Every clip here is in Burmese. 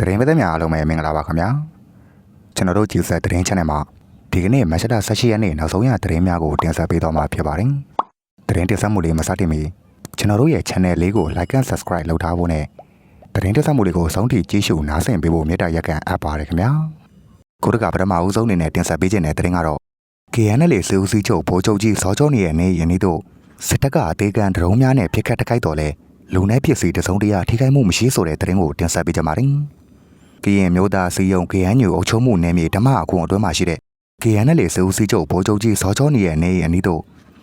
တရင်ပသက်များအားလုံးပဲမင်္ဂလာပါခင်ဗျာကျွန်တော်တို့ကြည်ဆက်တရင် channel မှာဒီကနေ့မက်ရှတာ16ရက်နေ့နောက်ဆုံးရတရင်များကိုတင်ဆက်ပေးသွားမှာဖြစ်ပါတယ်တရင်တင်ဆက်မှုလေးမစတင်မီကျွန်တော်တို့ရဲ့ channel လေးကို like and subscribe လုပ်ထားဖို့နဲ့တရင်တင်ဆက်မှုလေးကိုစောင့်တည်ကြည့်ရှုနားဆင်ပေးဖို့မေတ္တာရက်ကန်အပ်ပါတယ်ခင်ဗျာကိုတကပထမဦးဆုံးအနေနဲ့တင်ဆက်ပေးခြင်းတဲ့တရင်ကတော့ KNL စေဦးစီးချုပ်ဗိုလ်ချုပ်ကြီးစောကျော်နေရဲ့နေရင်းဤတို့စစ်တပ်ကအသေးကန်ဒရုန်းများနဲ့ပြစ်ခတ်တိုက်ခိုက်တော်လဲလူနဲ့ဖြစ်စီတစုံတရာထိခိုက်မှုမရှိဆိုတဲ့တရင်ကိုတင်ဆက်ပေးကြပါမယ်။ ကရင်မျိုးသားစီယုံ KNU အုပ်ချုပ်မှုနယ်မြေဓမ္မအခွန်အတွင်းမှာရှိတဲ့ KNL စေဦးစီးချုပ်ဗိုလ်ချုပ်ကြီးစောချောနေရဲ့နေအနီးတို့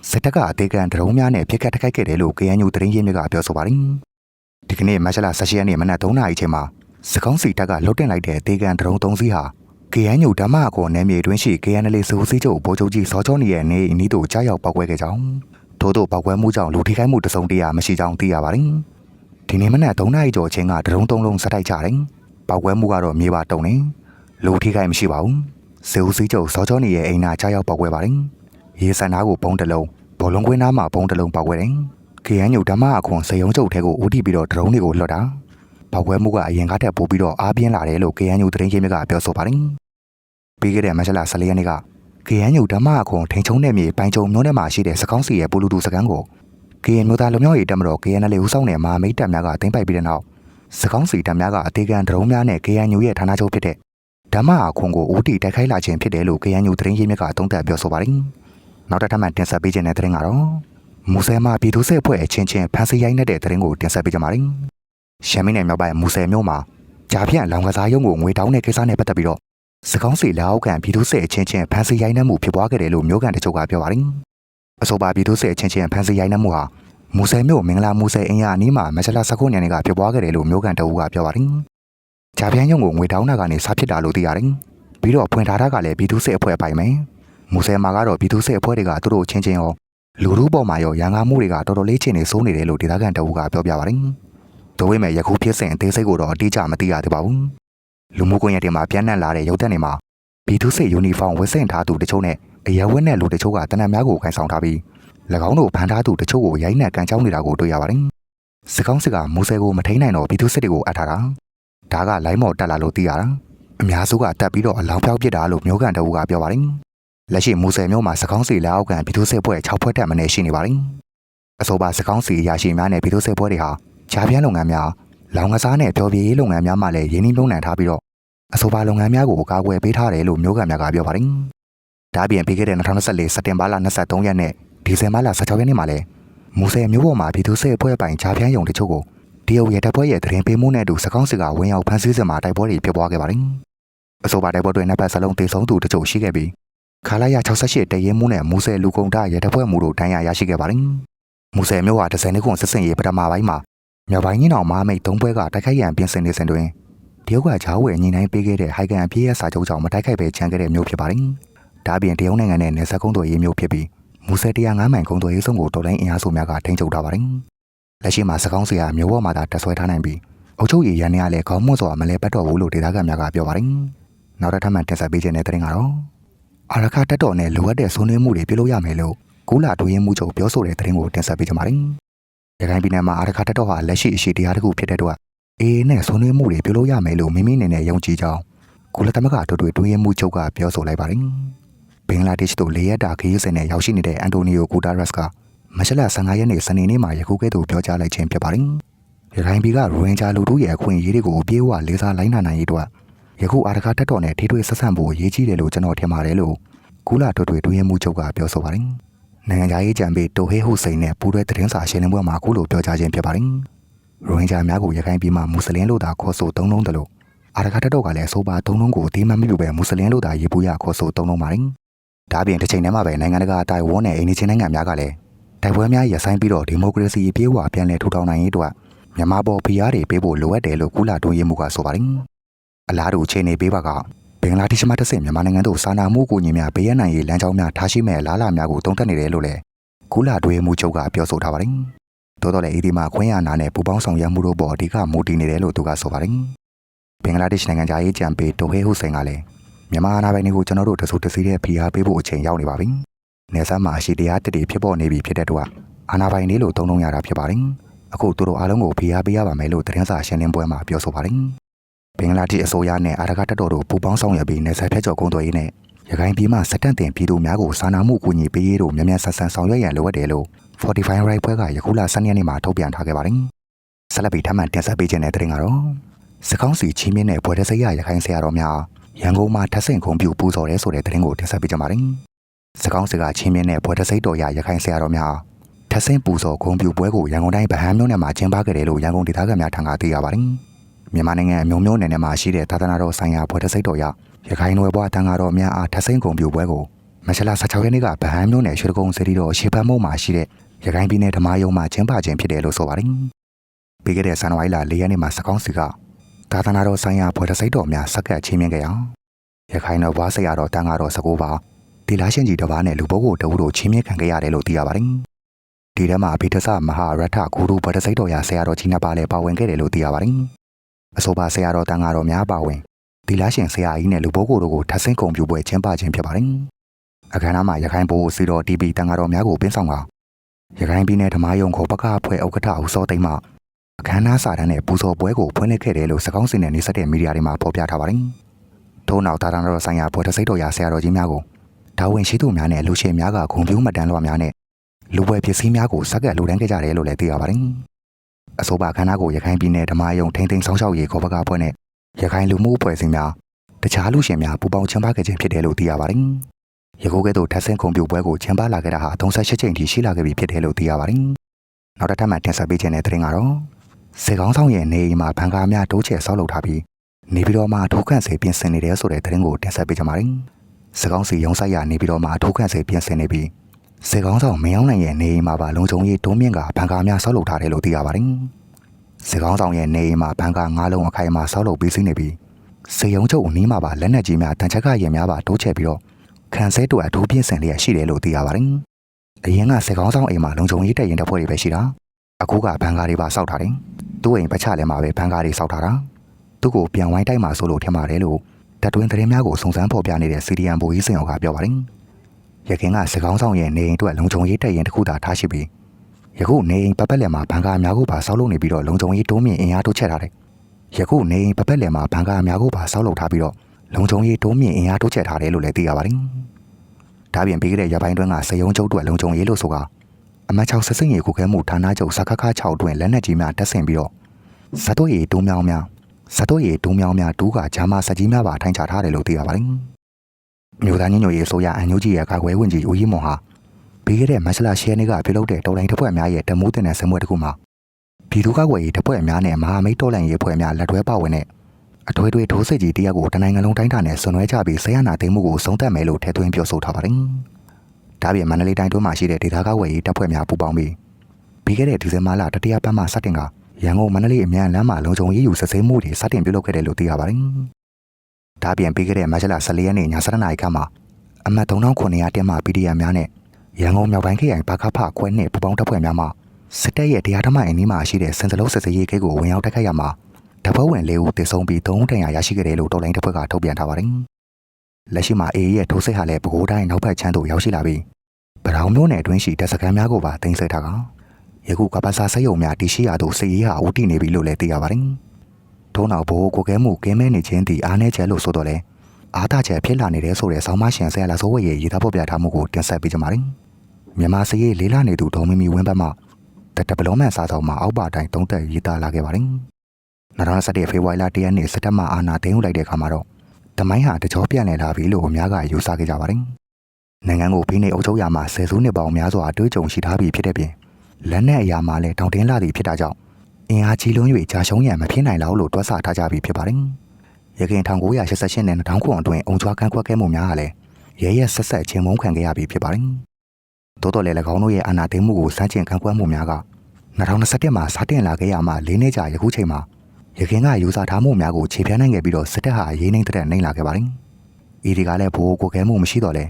စစ်တပ်ကအသေးကန်ဒရုန်းများနဲ့ပြစ်ခတ်တိုက်ခိုက်ခဲ့တယ်လို့ KNU သတင်းရင်းမြစ်ကပြောဆိုပါတယ်။ဒီကနေ့မတ်လ18ရက်နေ့မနက်3:00နာရီချိန်မှာစစ်ကောင်းစီတပ်ကလှုပ်တင်လိုက်တဲ့အသေးကန်ဒရုန်း3စီးဟာ KNU ဓမ္မအခွန်နယ်မြေတွင်းရှိ KNL စေဦးစီးချုပ်ဗိုလ်ချုပ်ကြီးစောချောနေရဲ့နေအနီးတို့ကြားရောက်ပောက်ကွဲခဲ့ကြောင်းထို့သောပောက်ကွဲမှုကြောင့်လူထိခိုက်မှုတစုံတရာမရှိကြောင်းသိရပါတယ်။ဒီနေ့မနက်3:00နာရီကျော်ချင်းကဒရုန်း3လုံးစတိုက်ကြတယ်။ ပောက်ကွဲမှုကတော့မြေပါတုံနေလူထိခိုက်မရှိပါဘူးစေဦးစီးချုပ်စောချောနေရဲ့အိမ်နာချရောက်ပောက်ကွဲပါတယ်ရေစံနာကိုပုံးတစ်လုံးဘောလုံးကွင်းသားမှာပုံးတစ်လုံးပောက်ကွဲတယ်ခရမ်းညုံဓမ္မအခွန်စေယုံချုပ်ထဲကိုဦးတည်ပြီးတော့ဒရုန်းတွေကိုလွှတ်တာပောက်ကွဲမှုကအရင်ကတည်းကပို့ပြီးတော့အားပြင်းလာတယ်လို့ခရမ်းညုံသတင်းရင်းမြစ်ကပြောဆိုပါတယ်ပြီးခဲ့တဲ့မတ်လ14ရက်နေ့ကခရမ်းညုံဓမ္မအခွန်ထိန်ချုံနယ်မြေပိုင်းချုံမြို့နယ်မှာရှိတဲ့စကောင်းစီရဲ့ပူလူတူစကန်ကိုကရင်မျိုးသားလူမျိုးရေးတက်မတော် KNL ဦးဆောင်တဲ့မဟာမိတ်တပ်များကတင်ပိုက်ပြီးတဲ့နောက် စကောင်းစီတံများကအသေးကန်ဒရုန်းများနဲ့ KNU ရဲ့ဌာနချုပ်ဖြစ်တဲ့ဓမ္မအခွန်ကိုဦးတည်တိုက်ခိုက်လာခြင်းဖြစ်တယ်လို့ KNU သတင်းရင်းမြစ်ကသုံးသပ်ပြောဆိုပါတယ်။နောက်တစ်ထပ်မှတင်ဆက်ပေးခြင်းတဲ့သတင်းကတော့မူဆယ်မှာပြည်သူ့စစ်အဖွဲ့အချင်းချင်းဖမ်းဆီးရိုက်နှက်တဲ့သတင်းကိုတင်ဆက်ပေးကြပါမယ်။ရှမ်းပြည်နယ်မြောက်ပိုင်းမူဆယ်မြို့မှာကြာပြန့်လောင်ကစားရုံကိုငွေတောင်းတဲ့ကိစ္စနဲ့ပတ်သက်ပြီးတော့စကောင်းစီလက်အောက်ခံပြည်သူ့စစ်အချင်းချင်းဖမ်းဆီးရိုက်နှက်မှုဖြစ်ပွားခဲ့တယ်လို့မြို့ကန်တချို့ကပြောပါတယ်။အဆိုပါပြည်သူ့စစ်အချင်းချင်းဖမ်းဆီးရိုက်နှက်မှုဟာ မူဆယ်မြို့မင်္ဂလာမူဆယ်အင်ယာအနီးမှာမက်လ19ညနေကဖြစ်ပွားခဲ့တယ်လို့မြို့ကန်တအူးကပြောပါတယ်။ဂျာပြန်းရုံကိုငွေတောင်းတာကနေစဖြစ်တာလို့သိရတယ်။ပြီးတော့ဖွင့်ထားတာကလည်းပြည်သူ့စစ်အဖွဲ့ပိုင်မယ်။မူဆယ်မှာကတော့ပြည်သူ့စစ်အဖွဲ့တွေကသူတို့ချင်းချင်းရောလူမှုပေါ်မှာရောရန်ကားမှုတွေကတော်တော်လေးချင်းနေစိုးနေတယ်လို့ဒေသခံတအူးကပြောပြပါတယ်။တို့ဝိမဲ့ယခုဖြစ်စဉ်အသေးစိတ်ကိုတော့အတိအကျမသိရသေးပါဘူး။လူမှုကွန်ရက်တွေမှာပြန့်နှံ့လာတဲ့ရုပ်သံတွေမှာပြည်သူ့စစ်ယူနီဖောင်းဝတ်ဆင်ထားသူတချို့နဲ့အရဲဝတ်နဲ့လူတချို့ကတနက်များကိုခိုင်ဆောင်ထားပြီး၎ င်းတို့ဖန်ထားသူတချို့ကိုရိုက်နှက်ကန်ကြောင်းနေတာကိုတွေ့ရပါတယ်။စစ်ကောင်းစစ်ကမူဆယ်ကိုမထိန်နိုင်တော့ပြည်သူစစ်တွေကိုအပ်ထားတာ။ဒါကလိုင်းမော်တက်လာလို့သိရတာ။အများစုကတက်ပြီးတော့အလောင်းပြောက်ပစ်တာလို့မျိုးကန်တအူးကပြောပါတယ်။လက်ရှိမူဆယ်မြို့မှာစစ်ကောင်းစီလက်အောက်ကန်ပြည်သူစစ်ဖွဲ့6ဖွဲ့တက်မနေရှိနေပါတယ်။အဆိုပါစစ်ကောင်းစီရရှိများနဲ့ပြည်သူစစ်ဖွဲ့တွေဟာဂျာပြန်းလုပ်ငန်းများလောင်ကစားနဲ့ပျော်ပြရေးလုပ်ငန်းများမှလည်းရင်းနှီးမြှုပ်နှံထားပြီးတော့အဆိုပါလုပ်ငန်းများကိုကာကွယ်ပေးထားတယ်လို့မျိုးကန်များကပြောပါတယ်။ဒါ့အပြင်ပြီးခဲ့တဲ့2024စက်တင်ဘာလ23ရက်နေ့ ဒီဇင်ဘာလ16ရက်နေ့မှာလည်းမူဆယ်မျိုးပေါ်မှာပြည်သူ့စစ်အဖွဲ့ပိုင်ဂျာပြန်းယုံတချို့ကိုတရုတ်ရဲတပ်ဖွဲ့ရဲ့တရင်ပေးမှုနဲ့အတူစကောင်းစစ်ကဝင်ရောက်ဖမ်းဆီးစဉ်မှာတိုက်ပွဲတွေဖြစ်ပွားခဲ့ပါတယ်။အဆိုပါတိုက်ပွဲတွေနှစ်ပတ်စလုံးတေဆုံးသူတချို့ရှိခဲ့ပြီးခါလာရ68တရဲမှုနဲ့မူဆယ်လူကုန်တာရဲတပ်ဖွဲ့မှုတို့တန်းရရရှိခဲ့ပါတယ်။မူဆယ်မျိုးဟာ10နှစ်ခွန်စစ်စင်ရေးပထမပိုင်းမှာမြောက်ပိုင်းကြီးတော်မဟာမိတ်၃ပွဲကတိုက်ခိုက်ရန်ပြင်ဆင်နေစဉ်တွင်တရုတ်ကဂျားဝယ်ညှိနှိုင်းပေးခဲ့တဲ့ဟိုက်ကန်အပြည့်ရဲ့စာချုပ်ကြောင့်မတိုက်ခိုက်ပဲချန်ခဲ့တဲ့မျိုးဖြစ်ပါတယ်။ဒါ့အပြင်တရုတ်နိုင်ငံနဲ့နယ်စပ်ကုန်းတော်ရေးမျိုးဖြစ်ပြီး မူဆယ်105မိုင်ကုန်းတော်ရေးဆုံးကိုတော်လိုင်းအင်အားစုများကထိန်းချုပ်ထားပါတယ်။လက်ရှိမှာစကောင်းစရာမျိုးပေါ်မှာသာတက်ဆွဲထားနိုင်ပြီးအုပ်ချုပ်ရေးရန်နေရလဲခေါင်းမွတ်စွာမလဲပတ်တော်ဘူးလို့ဒေသခံများကပြောပါတယ်။နောက်တစ်ထပ်မှတင်ဆက်ပေးခြင်းတဲ့တဲ့ရင်ကတော့အာရခတက်တော်နဲ့လိုအပ်တဲ့ဆွေးနွေးမှုတွေပြုလုပ်ရမယ်လို့ကူလာတူရင်မှုချုပ်ပြောဆိုတဲ့တဲ့ရင်ကိုတင်ဆက်ပေးကြပါမယ်။ရခိုင်ပြည်နယ်မှာအာရခတက်တော်ဟာလက်ရှိအရှိတရားတစ်ခုဖြစ်တဲ့အတွက်အေးနဲ့ဆွေးနွေးမှုတွေပြုလုပ်ရမယ်လို့မိမိအနေနဲ့ယုံကြည်ကြောင်းကုလသမဂ္ဂတို့တွေတူရင်မှုချုပ်ကပြောဆိုလိုက်ပါတယ်။ ဘင်္ဂလားဒေ့ရှ်သို့လေရက်တာခရီးစဉ်နဲ့ရောက်ရှိနေတဲ့အန်တိုနီယိုဂူတာရက်စ်ကမတ်လ15ရက်နေ့စနေနေ့မှာယခုကဲ့သို့ပြောကြားလိုက်ခြင်းဖြစ်ပါတယ်။ရခိုင်ပြည်ကရိုဟင်ဂျာလူထုရဲ့အခွင့်အရေးတွေကိုအပြည့်အဝလေးစားလိုက်နာနိုင်ရေးအတွက်ယခုအာရကာတက်တော်နဲ့ထိတွေ့ဆက်ဆံဖို့အရေးကြီးတယ်လို့ကျွန်တော်ထင်ပါတယ်လို့ကူလာတို့တွေတွင်မှုချုပ်ကပြောဆိုပါတယ်။နိုင်ငံသားရေးကြံပေးတိုဟေးဟုစိန်နဲ့ပူးတွဲသတင်းစာရှင်းလင်းပွဲမှာအခုလိုပြောကြားခြင်းဖြစ်ပါတယ်။ရိုဟင်ဂျာများကိုရခိုင်ပြည်မှာမွတ်စလင်လို့သာခေါ်ဆိုသုံးလုံးတယ်လို့အာရကာတက်တော်ကလည်းအဆိုပါသုံးလုံးကိုအသေးမမလို့ပဲမွတ်စလင်လို့သာရေးပူးရခေါ်ဆိုသုံးလုံးပါတယ်။ ဒါပြင်တစ်ချိန်တည်းမှာပဲနိုင်ငံတကာတိုင်ဝမ်နဲ့အိန္ဒိချင်းနိုင်ငံများကလည်းတိုက်ပွဲများရပ်ဆိုင်းပြီးတော့ဒီမိုကရေစီအပြည့်အဝပြန်လည်ထူထောင်နိုင်ရေးအတွက်မြန်မာပေါ်ဖိအားတွေပေးဖို့လိုအပ်တယ်လို့ကုလာတွင်းရေးမှုကဆိုပါတယ်။အလားတူအခြေအနေပေးပါကဘင်္ဂလားဒေ့ရှ်မှာတစ်ဆင့်မြန်မာနိုင်ငံသို့စာနာမှုကူညီများပေးရနိုင်ရေးလမ်းကြောင်းများထားရှိမဲ့လားလာများကိုတုံ့တက်နေတယ်လို့လည်းကုလာတွင်းမှုချုပ်ကပြောဆိုထားပါတယ်။သို့တော်လည်းအေဒီမှာခွင့်ရနာနဲ့ပူပေါင်းဆောင်ရွက်မှုတို့ပေါ်အဓိကမူတည်နေတယ်လို့သူကဆိုပါတယ်။ဘင်္ဂလားဒေ့ရှ်နိုင်ငံသားရေးကြံပေးတိုဟေဟူစိန်ကလည်း မြန်မာအာဏာပိုင်တွေကိုကျွန်တော်တို့တဆိုးတစည်းတဲ့ဖိအားပေးဖို့အချိန်ရောက်နေပါပြီ။နေဆက်မှာအရှိတရားတတိဖြစ်ပေါ်နေပြီဖြစ်တဲ့တော့အာဏာပိုင်တွေလို့သုံးလုံးရတာဖြစ်ပါတယ်။အခုသူတို့အားလုံးကိုဖိအားပေးရပါမယ်လို့သတင်းစာရှင်းလင်းပွဲမှာပြောဆိုပါတယ်ဘင်္ဂလားဒေ့ရှ်အစိုးရနဲ့အာရကတပ်တော်တို့ပူးပေါင်းဆောင်ရွက်ပြီးနေဆက်ဖက်ကျော်ကုန်းသွယ်ရေးနဲ့ရခိုင်ပြည်မှာစက်တန့်တင်ပြည်သူများကိုစာနာမှုကူညီပေးရေးတို့မြန်မြန်ဆန်ဆန်ဆောင်ရွက်ရန်လိုအပ်တယ်လို့ Fortify Right ဘွဲကယခုလ12ရက်နေ့မှာထုတ်ပြန်ထားခဲ့ပါတယ်။ဆက်လက်ပြီးထပ်မံတင်ဆက်ပေးခြင်းတဲ့တဲ့တင်ကတော့စကောင်းစီချင်းမြင့်တဲ့ဘွဲတစိရရခိုင်ဆရာတော်များ ရန်ကုန်မှာထပ်ဆင့်ခုံပြူပူဇော်ရဲဆိုတဲ့တဲ့တင်ကိုတင်ဆက်ပေးကြပါတယ်။စကောင်းစီကချင်းမြင့်တဲ့ဘွဲတစိတော်ရရခိုင်ဆရာတော်များထပ်ဆင့်ပူဇော်ခုံပြူပွဲကိုရန်ကုန်တိုင်းဗဟန်းမြို့နယ်မှာကျင်းပခဲ့တယ်လို့ရန်ကုန်ဒေသခံများထံကသိရပါတယ်။မြန်မာနိုင်ငံအမျိုးမျိုးနယ်နယ်မှာရှိတဲ့သာသနာတော်ဆိုင်ရာဘွဲတစိတော်ရရခိုင်နယ်ဘွားတန်ဃာတော်များအားထပ်ဆင့်ခုံပြူပွဲကိုမချလာ16ရက်နေ့ကဗဟန်းမြို့နယ်ရွှေကုန်းစေတီတော်ရှေ့ဘက်မုံမှာရှိတဲ့ရခိုင်ပြည်နယ်ဓမ္မယုံမှာကျင်းပခြင်းဖြစ်တယ်လို့ဆိုပါတယ်။ပြီးခဲ့တဲ့ဇန်နဝါရီလ၄ရက်နေ့မှာစကောင်းစီက သာသနာတော်ဆိုင်ရာဘွဲတစိတော်များစက္ကပ်ချင်းမြင့်ခဲ့အောင်ရခိုင်တော်ဘွားဆရာတော်တန်ဃာတော်19ပါးဒီလာရှင်ကြီးတစ်ပါးနဲ့လူပုဂ္ဂိုလ်တဦးတို့ချင်းမြင့်ခံခဲ့ရတယ်လို့သိရပါတယ်။ဒီထဲမှာအဘိဓဆမဟာရထဂုရုဘွဲတစိတော်ရာဆရာတော်ကြီးနှစ်ပါးလည်းပါဝင်ခဲ့တယ်လို့သိရပါတယ်။အဆိုပါဆရာတော်တန်ဃာတော်များပါဝင်ဒီလာရှင်ဆရာကြီးနဲ့လူပုဂ္ဂိုလ်တို့ကိုထပ်ဆင့်ကုန်ပြပွဲကျင်းပခြင်းဖြစ်ပါတယ်။အခမ်းအနားမှာရခိုင်ဘိုးစီတော် TV တန်ဃာတော်များကိုပင်းဆောင်ကရခိုင်ပြည်နယ်ဓမ္မယုံခေါ်ပကအဖွဲ့ဥက္ကဋ္ဌဦးစောသိမ်းမှ အခမ်းအနားစာတမ်းနဲ့ပူဇော်ပွဲကိုဖွင့်လှစ်ခဲ့တယ်လို့စကောင်းစင်နဲ့နေဆက်တဲ့မီဒီယာတွေမှာဖော်ပြထားပါတယ်။ထို့နောက်တာတာတော်ဆိုင်ရာဘွဲတစိတ်တော်ရာဆရာတော်ကြီးများကိုဒါဝင်ရှိသူများနဲ့လူရှင်များကဂုံပြူးမှတ်တမ်းလွှာများနဲ့လူပွဲပစ္စည်းများကိုစက္ကပ်လူတန်းခဲ့ကြတယ်လို့လည်းသိရပါတယ်။အဆိုပါခန္ဓာကိုရခိုင်ပြည်နယ်ဓမ္မယုံထိန်းသိမ်းဆောင်ရှောက်ရေးခေါ်ပကအဖွဲ့နဲ့ရခိုင်လူမှုအဖွဲ့အစည်းများတခြားလူရှင်များပူးပေါင်းချမ်းပါခဲ့ခြင်းဖြစ်တယ်လို့သိရပါတယ်။ယခုကဲ့သို့ထပ်ဆင့်ကွန်ပျူပွဲကိုချမ်းပါလာခဲ့တာဟာ38ချိန်ထိရှိလာခဲ့ပြီဖြစ်တယ်လို့သိရပါတယ်။နောက်တစ်ထပ်မှတင်ဆက်ပေးခြင်းတဲ့တဲ့ရင်ကတော့ စေကောင်းဆောင်ရဲ့နေအိမ်မှာဘန်ကာများတိုးချဲ့ဆောက်လုပ်ထားပြီးနေပြီးတော့မှထိုးခန့်စေပြင်ဆင်နေတယ်ဆိုတဲ့တဲ့ရင်ကိုတင်ဆက်ပေးကြပါမယ်။စေကောင်းစီရုံဆိုင်ရနေပြီးတော့မှထိုးခန့်စေပြင်ဆင်နေပြီးစေကောင်းဆောင်မင်းအောင်နိုင်ရဲ့နေအိမ်မှာပါလုံခြုံရေးတိုးမြင့်ကဘန်ကာများဆောက်လုပ်ထားတယ်လို့သိရပါတယ်။စေကောင်းဆောင်ရဲ့နေအိမ်မှာဘန်ကာ၅လုံးအခိုင်အမာဆောက်လုပ်ပြီးစီးနေပြီးစေယုံချုပ်အနီးမှာပါလက်နက်ကြီးများတန်ချက်ကရင်များပါတိုးချဲ့ပြီးတော့ခံစဲတူအထူးပြင်းစင်လျက်ရှိတယ်လို့သိရပါတယ်။အရင်ကစေကောင်းဆောင်အိမ်မှာလုံခြုံရေးတပ်ရင်တပ်ဖွဲ့တွေပဲရှိတာ။အခုကဘန်ကာတွေပါစောက်ထားတယ်။ သူ့အိမ်ပချလဲမှာပဲဘန်ကာတွေစောက်ထားတာ။သူ့ကိုပြန်ဝိုင်းတိုက်မှာဆိုလို့ထင်ပါတယ်လို့တပ်တွင်းသတင်းများကိုစုံစမ်းဖော်ပြနေတဲ့ CDN ဘူကြီးစင်အောင်ကပြောပါတယ်။ရခင်ကစေကောင်းဆောင်ရဲ့နေအိမ်အတွက်လုံခြုံရေးတပ်ရင်တစ်ခုသာထားရှိပြီးယခုနေအိမ်ပတ်ပတ်လည်မှာဘန်ကာအများကိုပါစောက်လုပ်နေပြီးတော့လုံခြုံရေးတိုးမြင့်အင်အားတိုးချဲ့ထားတယ်။ယခုနေအိမ်ပတ်ပတ်လည်မှာဘန်ကာအများကိုပါစောက်လုပ်ထားပြီးတော့လုံခြုံရေးတိုးမြင့်အင်အားတိုးချဲ့ထားတယ်လို့လည်းသိရပါတယ်။ဒါပြင်ပြီးခဲ့တဲ့ရပိုင်းတွင်းကစေယုံကျုပ်တို့လုံခြုံရေးလို့ဆိုက အမတ်6ဆက်စင်ရီခုခဲမှုဌာနချုပ်စခခ6တွင်လက်နက်ကြီးများတက်ဆင်ပြီးတော့ဇတ်တို့ရီတိုးမြောင်းများဇတ်တို့ရီတိုးမြောင်းများတူးကဂျာမစကြီးများပါထိုင်ချထားတယ်လို့သိရပါတယ်။မြို့သားညညရေးအစိုးရအန်ယူဂျီရဲ့ကာကွယ်ဝင်ကြီးဦးကြီးမွန်ဟာပြီးခဲ့တဲ့မတ်လ10ရက်နေ့ကပြုလုပ်တဲ့တော်လိုင်းတပ်ဖွဲ့များရဲ့တမိုးတင်တဲ့ဆင်ပွဲတစ်ခုမှာပြည်သူ့ကာကွယ်ရေးတပ်ဖွဲ့များနဲ့မဟာမိတ်တော်လိုင်းရေးဖွဲ့များလက်တွဲပါဝင်တဲ့အထွေထွေထိုးစစ်ကြီးတရက်ကိုတနိုင်ငံလုံးတိုင်းတာနဲ့ဆွနွဲကြပြီးဆရာနာသိမ်းမှုကိုဆုံးသက်မယ်လို့ထည့်သွင်းပြောဆိုထားပါတယ်။ ဒါပြင်မန္တလေးတိုင်းတွင်းမှာရှိတဲ့ဒေသကာကွယ်ရေးတပ်ဖွဲ့များပူးပေါင်းပြီးပြီးခဲ့တဲ့ဒီဇင်ဘာလတတိယပတ်မှစတင်ကရန်ကုန်မန္တလေးအမြန်လမ်းမှာလုံခြုံရေးယူစစ်ဆေးမှုတွေစတင်ပြုလုပ်ခဲ့တယ်လို့သိရပါတယ်။ဒါပြင်ပြီးခဲ့တဲ့မတ်လ14ရက်နေ့ည7:00နာရီခန့်မှာအမှတ်3900တင်မှ PDF များနဲ့ရန်ကုန်မြောက်ပိုင်းခရိုင်ဘာခဖခွဲနဲ့ပူပေါင်းတပ်ဖွဲ့များမှစစ်တပ်ရဲ့တရားဓမ္မအင်းဒီမှာရှိတဲ့စင်စလုံးစစ်စေးရေးဂိတ်ကိုဝင်ရောက်တိုက်ခိုက်ရမှာတပွဲဝင်လေးဦးတည်ဆုံပြီး၃တန်ရာရရှိခဲ့တယ်လို့တော်လိုင်းတစ်ဖွဲ့ကထုတ်ပြန်ထားပါတယ်။ လက်ရှိမှာ AA ရဲ့ထိုးစစ်ဟာလည်းပဲခူးတိုင်းနောက်ဘက်ချမ်းသို့ရောက်ရှိလာပြီးဗရောင်မျိုးနယ်အတွင်းရှိတပ်စခန်းများကိုပါတင်ဆက်ထားကယခုကပ္ပစာစက်ရုံများတည်ရှိရာသို့စစ်ရေးဟာဦးတည်နေပြီလို့လည်းသိရပါတယ်။ထို့နောက်ဘိုးကိုကဲမှုကင်းမဲနေခြင်းသည်အားနည်းချက်လို့ဆိုတော့လေအားသာချက်ဖြစ်လာနေတဲ့ဆိုတဲ့ဆောင်းမရှင်ဆရာလာစိုးဝဲရဲ့ရည်သားဖော်ပြထားမှုကိုတင်ဆက်ပေးကြပါမယ်။မြန်မာစရေးလေးလာနေသူဒေါ်မီမီဝင်းဘက်မှတတဘလုံးမန်စားဆောင်မှာအောက်ပါတိုင်းသုံးသက်ရေးသားလာခဲ့ပါတယ်။2021ဖေဖော်ဝါရီလ1ရက်နေ့စက်တဘာအာနာသိမ်းယူလိုက်တဲ့အခါမှာတော့ တမိုင်းဟာတကြောပြန်လည်လာပြီလို့အများကယူဆခဲ့ကြပါတယ်။နိုင်ငံကိုဖိနှိပ်အုပ်ချုပ်ရမှာဆယ်စုနှစ်ပေါင်းများစွာအတွေ့အကြုံရှိထားပြီးဖြစ်တဲ့ပြင်လက်နက်အရာမှာလည်းတောင်တင်းလာသည်ဖြစ်တာကြောင့်အင်အားကြီးလွန်း၍ကြာရှုံးရန်မဖြစ်နိုင်လောက်လို့တွက်ဆထားကြပြီးဖြစ်ပါတယ်။ရခိုင်1988နဲ့2000အတွင်းအုံချွားကန့်ကွက်ခဲ့မှုများဟာလည်းရဲရဲဆက်ဆက်ချင်းမုန်းခံခဲ့ရပြီးဖြစ်ပါတယ်။တိုးတော်လည်း၎င်းတို့ရဲ့အာဏာသိမ်းမှုကိုစန့်ကျင်ကန့်ကွက်မှုများက2021မှာစတင်လာခဲ့ရမှ၄နှစ်ကြာယခုချိန်မှာ ရခင်ကယူဆထားမှုများကိုခြေပြနိုင်ခဲ့ပြီးတော့စစ်တပ်ဟာရေးနှိမ့်တဲ့နိုင်လာခဲ့ပါတယ်။ဤဒီကလည်းဘိုးကိုကဲမှုမရှိတော့လဲ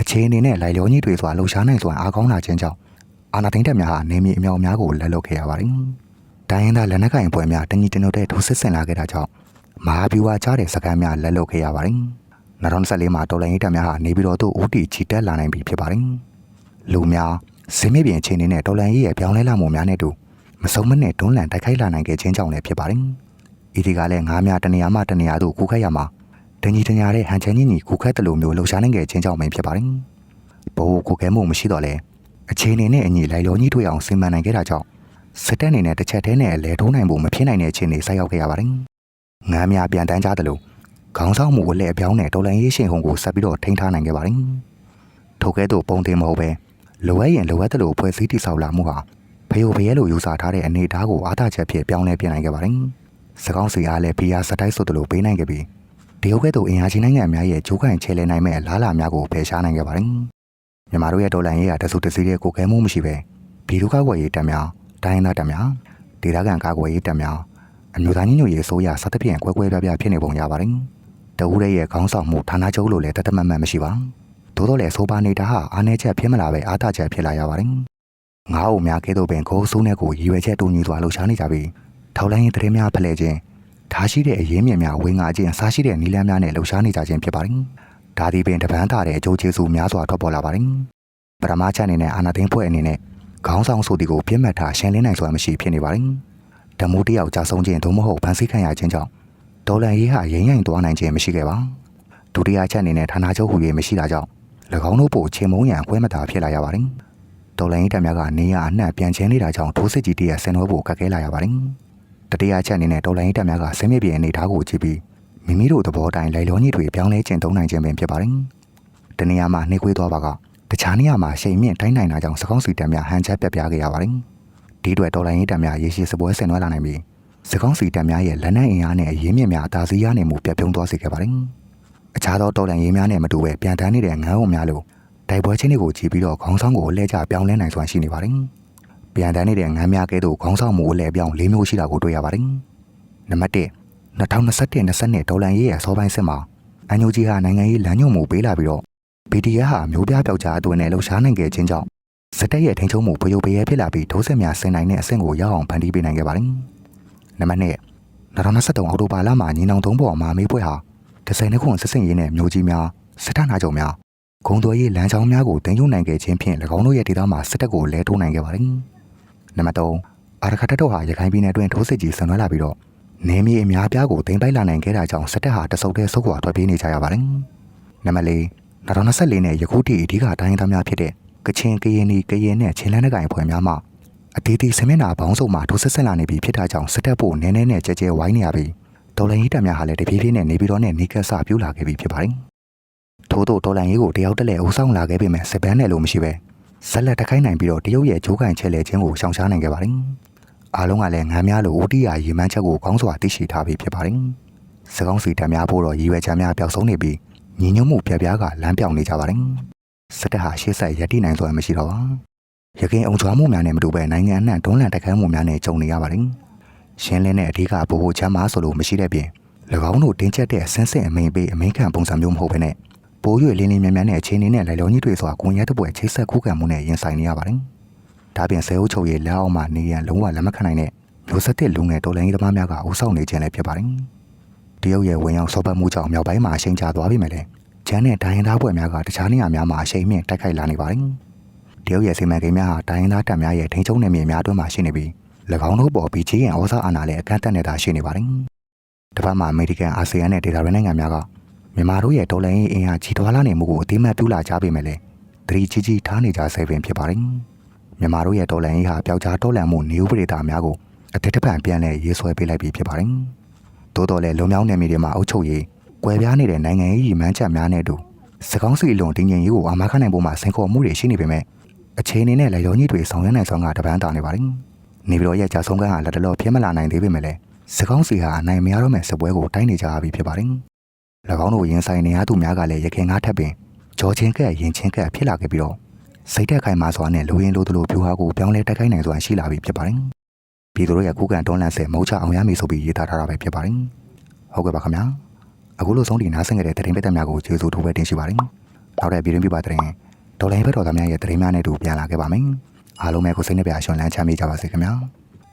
အခြေအနေနဲ့လိုက်လျောညီတွေစွာလှုပ်ရှားနိုင်စွာအားကောင်းလာခြင်းကြောင့်အာနာသိန်းတက်များဟာနေမီအမြောက်အများကိုလက်လွတ်ခဲ့ရပါတယ်။တိုင်းရင်းသားလက်နက်ကိုင်ပွဲများတညီတညွတ်တဲ့ထိုးစစ်ဆင်လာခဲ့တာကြောင့်မဟာဗျူဟာကြားတဲ့စကန်များလက်လွတ်ခဲ့ရပါတယ်။2024မှာတော်လိုင်းရေးတပ်များဟာနေပြည်တော်သို့ဦးတည်ချီတက်လာနိုင်ပြီဖြစ်ပါတယ်။လူများစင်းမြပြင်အခြေအနေနဲ့တော်လိုင်းရေးရဲ့ပြောင်းလဲလာမှုများနဲ့တူမစုံမနဲ့တွန်းလှန်တိုက်ခိုက်လာနိုင်ခဲ့ခြင်းကြောင့်လည်းဖြစ်ပါတယ်။ ဤဒီကလည်းငါးများတနေရာမှတနေရာသို့ကူခတ်ရမှာတညီတညာတဲ့ဟန်ချန်ကြီးညီကူခတ်တယ်လို့မျိုးလှူရှားနိုင်ခဲ့ခြင်းကြောင့်ပဲဖြစ်ပါတယ်ဘိုးကူခဲမှုမရှိတော့လဲအခြေအနေနဲ့အညီလိုက်လောကြီးတွေ့အောင်စီမံနိုင်ခဲ့တာကြောင့်စစ်တပ်အနေနဲ့တစ်ချက်တည်းနဲ့လဲထိုးနိုင်ဖို့မဖြစ်နိုင်တဲ့အခြေအနေဆိုက်ရောက်ခဲ့ရပါတယ်ငါးများပြန်တန်းကြတယ်လို့ခေါင်းဆောင်မှုဝက်လက်အပြောင်းနဲ့တော်လန်ရေးရှင်ဟုံကိုဆက်ပြီးတော့ထိန်းထားနိုင်ခဲ့ပါတယ်ထိုကဲ့သို့ပုံတင်မဟုတ်ပဲလိုအပ်ရင်လိုအပ်တယ်လို့ဖွဲ့စည်းတည်ဆောက်လာမှုဟာဖယိုဖယဲလို့ယူဆထားတဲ့အနေအထားကိုအားသာချက်ဖြစ်ပြောင်းလဲပြင်နိုင်ခဲ့ပါတယ် စကောင်းစီအားလည်းဖီယာစတိုက်ဆိုတယ်လို့ပေးနိုင်ခဲ့ပြီးတရုတ်ကဲ့သို့အင်အားကြီးနိုင်ငံများရဲ့ဂျိုးကန်ချဲလဲနိုင်မဲ့လားလာများကိုဖယ်ရှားနိုင်ခဲ့ပါတယ်မြန်မာတို့ရဲ့ဒေါ်လာရေးကတဆူတစည်းတဲ့ကိုကဲမှုမရှိပဲပြည်သူ့ကာကွယ်ရေးတပ်များတိုင်းရင်းသားတပ်များဒေသခံကာကွယ်ရေးတပ်များအမျိုးသားညီညွတ်ရေးအစိုးရစသဖြင့်ကွဲကွဲပြားပြားဖြစ်နေပုံရပါတယ်တအူးရဲ့ခေါင်းဆောင်မှုဌာနချုပ်လို့လည်းတသက်မမှတ်မရှိပါသို့တော်လည်းဆိုပါနေတာဟာအားနည်းချက်ဖြစ်မလာပဲအားသာချက်ဖြစ်လာရပါတယ်ငါ့အုံများကဲသို့ပင်ကိုယ်ဆိုးနဲ့ကိုရည်ရွယ်ချက်တူညီစွာလှုပ်ရှားနေကြပြီး ထောက်လိုင်းရင်တရေများဖလှယ်ခြင်းထားရှိတဲ့အရင်းမြစ်များဝေငါခြင်းစားရှိတဲ့နီလန်းများနဲ့လှုပ်ရှားနေကြခြင်းဖြစ်ပါတယ်ဒါဒီပင်တပန်းတာတဲ့အကျိုးကျေးဇူးများစွာထွက်ပေါ်လာပါတယ်ပရမချက်အနေနဲ့အာနာသိန်းဖွဲ့အနေနဲ့ခေါင်းဆောင်ဆိုဒီကိုပြစ်မှတ်ထားရှင်းလင်းနိုင်စွာမရှိဖြစ်နေပါတယ်ဓမ္မိုးတယောက်ကြာဆုံးခြင်းသို့မဟုတ်ဖန်ဆီးခံရခြင်းကြောင့်ဒေါ်လာရေးဟာရိမ့်ရိုင်သွားနိုင်ခြင်းမရှိခဲ့ပါဒုတိယချက်အနေနဲ့ဌာနချုပ်ဟူ၍မရှိတာကြောင့်၎င်းတို့ပို့ချင်းမုံရန်ကွဲမတာဖြစ်လာရပါတယ်ဒေါ်လာရေးတပ်များကနေရအနှံ့ပြန်ချင်းနေတာကြောင့်ထိုးစစ်ကြီးတရဆင်နွှဲဖို့ကက်ခဲလာရပါတယ် တတိယချက်အနေနဲ့ဒေါ်လာရေးတပ်များကဆင်းမြပြေအနေထားကိုကြည့်ပြီးမိမိတို့သဘောတိုင်းလိုက်လောညစ်တွေပြောင်းလဲခြင်းသုံးနိုင်ခြင်းပင်ဖြစ်ပါတယ်တနေရာမှာနှိကွေးသွားပါကတခြားနေရာမှာရှိန်မြင့်တိုင်းနိုင်တာကြောင့်စကောင်းစီတပ်များဟန်ချက်ပြပြခဲ့ရပါတယ်ဒီအတွက်ဒေါ်လာရေးတပ်များရေရှည်စပွဲဆင်နွှဲလာနိုင်ပြီးစကောင်းစီတပ်များရဲ့လက်နက်အင်အားနဲ့အရင်းမြစ်များအသာစီးရနေမှုပြတ်ပြုံးသွားစေခဲ့ပါတယ်အခြားသောတော်လန်ရေးများနဲ့မတူပဲပြန်တန်းနေတဲ့ငန်းုံများလို့တိုက်ပွဲချင်းတွေကိုကြည့်ပြီးတော့ခေါင်းဆောင်ကိုအလဲကျပြောင်းလဲနိုင်စွမ်းရှိနေပါတယ်။ ပြန်တန်းနေတဲ့ငန်းများကဲ့သို့ခေါင်းဆောင်မှုအလဲပြောင်း၄မျိုးရှိတာကိုတွေ့ရပါတယ်။နံပါတ်1 2021-22ဒေါ်လန်ရေးရဲ့အစောပိုင်းစစ်မှာအန်ယူဂျီဟာနိုင်ငံရေးလမ်းညွှန်မှုပေးလာပြီးတော့ BDR ဟာမျိုးပြပြောက်ကြားအတွင်းနဲ့လှုပ်ရှားနိုင်ခဲ့ခြင်းကြောင့်စစ်တပ်ရဲ့ထိန်းချုပ်မှုဖျို့ဖျဲဖြစ်လာပြီးဒိုးစစ်များဆင်နိုင်တဲ့အဆင့်ကိုရောက်အောင်ဖန်တီးပေးနိုင်ခဲ့ပါတယ်။နံပါတ်2 2023အောက်တိုဘာလမှာညီနောင်သုံးပေါ်မှာမေးပွဲဟာဒဇယ်နှစ်ခုစစ်စင်ရေးနဲ့မျိုးကြီးများစစ်တပ်နာချုပ်များဂုံတော်ရေးလမ်းကြောင်းများကိုတင်ယူနိုင်ခဲ့ခြင်းဖြင့်၎င်းတို့ရဲ့ဒေသမှာစစ်တပ်ကိုလဲထိုးနိုင်ခဲ့ပါတယ်။ နံပါတ်3အာရခတ်တပ်ဟာရခိုင်ပြည်နယ်တွင်ထိုးစစ်ကြီးဆင်နွှဲလာပြီးတော့နေမြေအများပြားကိုတင်ပိုက်လာနိုင်ခဲ့တာကြောင့်စစ်တပ်ဟာတဆုပ်တဲ့ဆုတ်ခွာထွက်ပြေးနေကြရပါတယ်။နံပါတ်4 2024နဲ့ယခုထိအဓိကတိုင်းသားများဖြစ်တဲ့ကချင်ကရင်နီကရင်နဲ့ချင်းလန်းတဲ့ကိုင်ဖွဲ့များမှအတီးတီဆမင်းနာဘောင်းစုံမှာထိုးစစ်ဆင်လာနေပြီဖြစ်တာကြောင့်စစ်တပ်ဖို့နည်းနည်းနဲ့ကြဲကြဲဝိုင်းနေရပြီးဒေါ်လာရေးတပ်များဟာလည်းတဖြည်းဖြည်းနဲ့နေပြီးတော့နဲ့နေကက်ဆပြူလာခဲ့ပြီဖြစ်ပါတယ်။ထို့သောဒေါ်လာရေးကိုတယောက်တက်လဲအုပ်ဆောင်လာခဲ့ပေမဲ့စစ်ပန်းနယ်လို့မရှိပဲ ဆက်လက်တခိုင်းနိုင်ပြီးတော့တရုတ်ရဲ့ဂျိုးကန်ချဲလဲခြင်းကိုရှောင်ရှားနိုင်ခဲ့ပါတယ်။အားလုံးကလည်းငန်းများလိုအိုတီယာရေမှန်းချက်ကိုကောင်းစွာသိရှိထားပြီးဖြစ်ပါတယ်။စကောင်းစီတပ်များဖို့တော့ရည်ရွယ်ချက်များပျောက်ဆုံးနေပြီးညီညွတ်မှုပြပြားကလမ်းပြောင်နေကြပါတယ်။စစ်တပ်ဟာရှေ့ဆက်ရည်တည်နိုင်စွာမရှိတော့ပါ။ရခိုင်အောင်ချွားမှုများနဲ့မတူပဲနိုင်ငံအနှံ့တွန်းလှန်တိုက်ခိုက်မှုများနဲ့ကြုံနေရပါတယ်။ရှင်းလင်းတဲ့အဓိကဗဟိုချမ်းမာဆိုလို့မရှိတဲ့ပြင်၎င်းတို့တင်းကျပ်တဲ့ဆန်းစစ်အမိန်ပေးအမိန်ခံပုံစံမျိုးမဟုတ်ဘဲနဲ့ ပိုးရွေလင်းလင်းမြန်းမြန်းနဲ့အခြေအနေနဲ့လိုက်လောကြီးတွေဆိုတာကွန်ရက်တပွဲချိတ်ဆက်ခုခံမှုနဲ့ရင်ဆိုင်နေရပါတယ်။ဒါပြင်ဆဲအုပ်ချုပ်ရေးလက်အောက်မှာနေရန်လုံးဝလက်မခံနိုင်တဲ့မျိုးဆက်တဲ့လူငယ်တော်လိုင်းရေးသမားများကဦးဆောင်နေခြင်းလည်းဖြစ်ပါတယ်။တရုတ်ရဲ့ဝင်ရောက်ဆော့ပတ်မှုကြောင့်မြောက်ပိုင်းမှာအရှိန်ချသွားပြီမယ်လေ။ကျန်းတဲ့ဒိုင်းရင်းသားပွဲများကတခြားနေရာများမှာအရှိန်မြင့်တိုက်ခိုက်လာနေပါတယ်။တရုတ်ရဲ့စီမံကိန်းများဟာဒိုင်းရင်းသားတပ်များရဲ့ထိန်းချုပ်နယ်မြေများအတွင်းမှာရှိနေပြီး၎င်းတို့ပေါ်ပြီးချေးရန်ဩဇာအာဏာလည်းအကန့်အသတ်နေတာရှိနေပါတယ်။တစ်ဖက်မှာအမေရိကန်အာဆီယံနဲ့ဒေသရင်းနိုင်ငံများက မြန်မာတို့ရဲ့ဒေါ်လာရင်းအင်အားကြီးထွားလာနေမှုကိုအသိမှတ်ပြုလာကြပေမဲ့လည်းသတိကြီးကြီးထားနေကြဆဲပင်ဖြစ်ပါတယ်။မြန်မာတို့ရဲ့ဒေါ်လာရင်းဟာပျောက်ကြားဒေါ်လာမှုနေဥပဒေသားများကိုအထက်တစ်ဖန်ပြန်လဲရေးဆွဲပေးလိုက်ပြီးဖြစ်ပါတယ်။သို့တော်လည်းလုံမြောင်းနယ်မြေတွေမှာအုပ်ချုပ်ရေးကွဲပြားနေတဲ့နိုင်ငံရေးရည်မှန်းချက်များနဲ့အတူစကောင်းစီလွန်တင်းငင်ရေးကိုအာမခံနိုင်ဖို့မှာစင်ခေါ်မှုတွေရှိနေပေမဲ့အခြေအနေနဲ့လည်းရောကြီးတွေဆောင်ရွက်နိုင်စွမ်းကတပန်းတာနေပါတယ်။နေပြည်တော်ရဲ့ကြာဆုံးကန်းဟာလက်တလောဖြစ်မလာနိုင်သေးပေမဲ့လည်းစကောင်းစီဟာအနိုင်မရတော့မဲ့စပွဲကိုတိုင်းနေကြပြီဖြစ်ပါတယ်။၎ င်းတို့ရင်ဆိုင်နေရသူများကလည်းရခင်ကားထပ်ပင်ဂျော်ချင်းကက်ရင်ချင်းကက်ဖြစ်လာခဲ့ပြီးတော့စိတ်တက်ခိုင်မာစွာနဲ့လူရင်းလိုတို့လိုပြူဟာကိုပြောင်းလဲတက်ခိုင်းနိုင်စွာရှိလာပြီဖြစ်ပါတယ်။ပြည်သူတို့ရဲ့ခုခံတွန်းလှန်ဆဲမုံချအောင်ရမည်ဆိုပြီးရေးသားထားတာပဲဖြစ်ပါတယ်။ဟုတ်ကဲ့ပါခင်ဗျာ။အခုလိုဆုံးဒီနားဆင်ခဲ့တဲ့တရင်ပက်သက်များကိုကျေးဇူးထိုးပဲတင်ရှိပါတယ်။နောက်တဲ့ပြည်တွင်းပြပါတရင်ဒေါ်လာဘက်တော်သားများရဲ့တရင်များနဲ့တူပြန်လာခဲ့ပါမယ်။အားလုံးပဲကိုစိတ်နှပြအရှင်လန်းချမ်းမြေ့ကြပါစေခင်ဗျာ။